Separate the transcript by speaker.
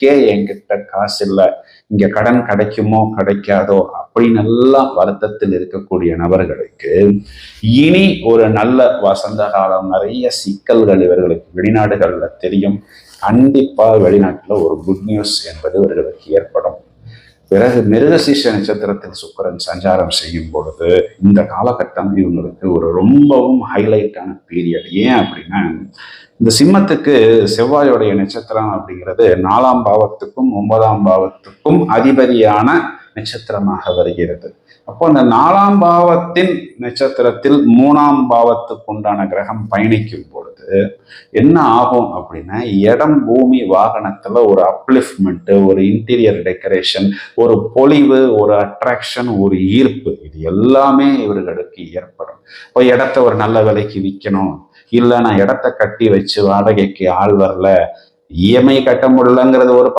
Speaker 1: படிக்கிறதுக்கே என்கிட்ட காசு இல்லை இங்க கடன் கிடைக்குமோ கிடைக்காதோ? அப்படின்னு எல்லாம் வருத்தத்தில் இருக்கக்கூடிய நபர்களுக்கு இனி ஒரு நல்ல வசந்த காலம் நிறைய சிக்கல்கள் இவர்களுக்கு வெளிநாடுகள்ல தெரியும். கண்டிப்பா வெளிநாட்டில் ஒரு குட் நியூஸ் என்பது இவர்களுக்கு ஏற்படும். பிறகு மிருகசீச நட்சத்திரத்தில் சுக்கிரன் சஞ்சாரம் செய்யும் பொழுது இந்த காலகட்டம் இவங்களுக்கு ஒரு ரொம்பவும் ஹைலைட்டான பீரியட் ஏன் அப்படின்னா இந்த சிம்மத்துக்கு செவ்வாயோடைய நட்சத்திரம் அப்படிங்கிறது நாலாம் பாவத்துக்கும் ஒன்பதாம் பாவத்துக்கும் அதிபதியான நட்சத்திரமாக வருகிறது. அப்போ அந்த நாலாம் பாவத்தின் நட்சத்திரத்தில் மூணாம் பாவத்துக்கு உண்டான கிரகம் பயணிக்கும் பொழுது என்ன ஆகும் அப்படின்னா இடம் பூமி வாகனத்துல ஒரு அப்லிஃப்ட்மெண்ட் ஒரு இன்டீரியர் டெக்கரேஷன் ஒரு பொலிவு ஒரு அட்ராக்ஷன் ஒரு ஈர்ப்பு இது எல்லாமே இவர்களுக்கு ஏற்படும். இப்போ இடத்த ஒரு நல்ல விலைக்கு விற்கணும் இல்லை நான் இடத்த கட்டி வச்சு வாடகைக்கு ஆள் வரல. இஎம்ஐ கட்ட முடியலங்கிறது ஒரு